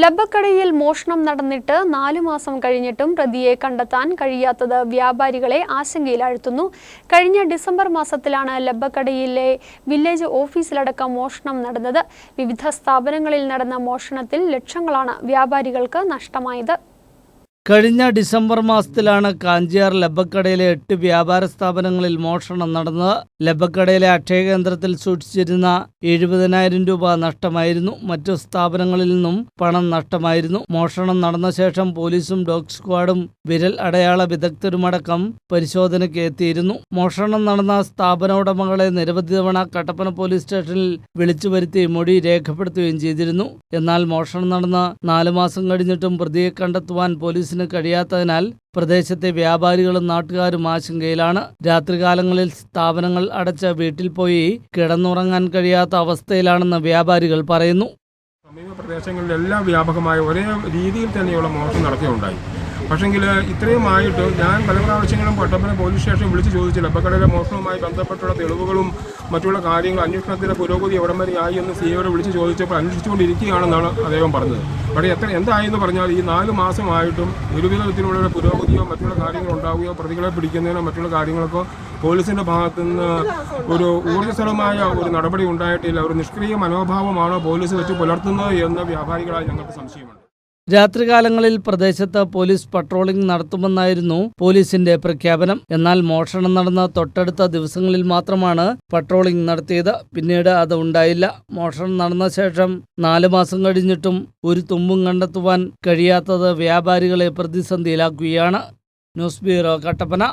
ലബക്കടയിൽ മോഷണം നടന്നിട്ട് നാലു മാസം കഴിഞ്ഞിട്ടും പ്രതിയെ കണ്ടെത്താൻ കഴിയാത്തത് വ്യാപാരികളെ ആശങ്കയിലാഴ്ത്തുന്നു. കഴിഞ്ഞ ഡിസംബർ മാസത്തിലാണ് ലബക്കടയിലെ വില്ലേജ് ഓഫീസിലടക്കം മോഷണം നടന്നത്. വിവിധ സ്ഥാപനങ്ങളിൽ നടന്ന മോഷണത്തിൽ ലക്ഷങ്ങളാണ് വ്യാപാരികൾക്ക് നഷ്ടമായത്. കഴിഞ്ഞ ഡിസംബർ മാസത്തിലാണ് കാഞ്ചിയാർ ലബക്കടയിലെ എട്ട് വ്യാപാര സ്ഥാപനങ്ങളിൽ മോഷണം നടന്നത്. ലബക്കടയിലെ അക്ഷയ കേന്ദ്രത്തിൽ സൂക്ഷിച്ചിരുന്ന എഴുപതിനായിരം രൂപ നഷ്ടമായിരുന്നു. മറ്റു സ്ഥാപനങ്ങളിൽ നിന്നും പണം നഷ്ടമായിരുന്നു. മോഷണം നടന്ന ശേഷം പോലീസും ഡോഗ് സ്ക്വാഡും വിരൽ അടയാള വിദഗ്ധരുമടക്കം പരിശോധനയ്ക്ക് എത്തിയിരുന്നു. മോഷണം നടന്ന സ്ഥാപന ഉടമകളെ നിരവധി തവണ കട്ടപ്പന പോലീസ് സ്റ്റേഷനിൽ വിളിച്ചു വരുത്തി മൊഴി രേഖപ്പെടുത്തുകയും ചെയ്തിരുന്നു. എന്നാൽ മോഷണം നടന്ന നാലു മാസം കഴിഞ്ഞിട്ടും പ്രതിയെ കണ്ടെത്തുവാൻ പോലീസിന് കഴിയാത്തതിനാൽ പ്രദേശത്തെ വ്യാപാരികളും നാട്ടുകാരും ആശങ്കയിലാണ്. രാത്രികാലങ്ങളിൽ സ്ഥാപനങ്ങൾ അടച്ച വീട്ടിൽ പോയി കിടന്നുറങ്ങാൻ കഴിയാത്ത അവസ്ഥയിലാണെന്ന് വ്യാപാരികൾ പറയുന്നു. സമീപ പ്രദേശങ്ങളിലെല്ലാം വ്യാപകമായ ഒരേ രീതിയിൽ തന്നെയുള്ള മോഷണം നടക്കുകയുണ്ടായി പക്ഷെങ്കിൽ ഇത്രയും ആയിട്ട് ഞാൻ പല പ്രാവശ്യങ്ങളും പട്ടപ്പന പോലീസ് സ്റ്റേഷൻ വിളിച്ച് ചോദിച്ചില്ല. അപ്പക്കടയിലെ മോഷണവുമായി ബന്ധപ്പെട്ടുള്ള തെളിവുകളും മറ്റുള്ള കാര്യങ്ങൾ അന്വേഷണത്തിന്റെ പുരോഗതി എവിടം വരെ ആയി എന്ന് സിയോട് വിളിച്ച് ചോദിച്ചപ്പോൾ അന്വേഷിച്ചുകൊണ്ടിരിക്കുകയാണെന്നാണ് അദ്ദേഹം പറഞ്ഞത്. പക്ഷേ എത്ര എന്തായെന്ന് പറഞ്ഞാൽ ഈ നാല് മാസമായിട്ടും ഒരുവിധ വിധത്തിലുള്ള പുരോഗതിയോ മറ്റുള്ള കാര്യങ്ങളോ ഉണ്ടാവുകയോ പ്രതികളെ പിടിക്കുന്നതിനോ മറ്റുള്ള കാര്യങ്ങളൊക്കെ പോലീസിന്റെ ഭാഗത്തു നിന്ന് ഒരു ഊർജസ്വലമായ ഒരു നടപടി ഉണ്ടായിട്ടില്ല. ഒരു നിഷ്ക്രിയ മനോഭാവമാണോ പോലീസ് വെച്ച് പുലർത്തുന്നത് എന്ന് വ്യാപാരികളായി ഞങ്ങൾക്ക് സംശയമുണ്ട്. രാത്രികാലങ്ങളിൽ പ്രദേശത്ത് പോലീസ് പട്രോളിംഗ് നടത്തുമെന്നായിരുന്നു പോലീസിന്റെ പ്രഖ്യാപനം. എന്നാൽ മോഷണം നടന്ന തൊട്ടടുത്ത ദിവസങ്ങളിൽ മാത്രമാണ് പട്രോളിംഗ് നടത്തിയത്. പിന്നീട് അത് ഉണ്ടായില്ല. മോഷണം നടന്ന ശേഷം നാലു മാസം കഴിഞ്ഞിട്ടും ഒരു തുമ്പും കണ്ടെത്തുവാൻ കഴിയാത്തത് വ്യാപാരികളെ പ്രതിസന്ധിയിലാക്കുകയാണ്. News bureau Kattappana.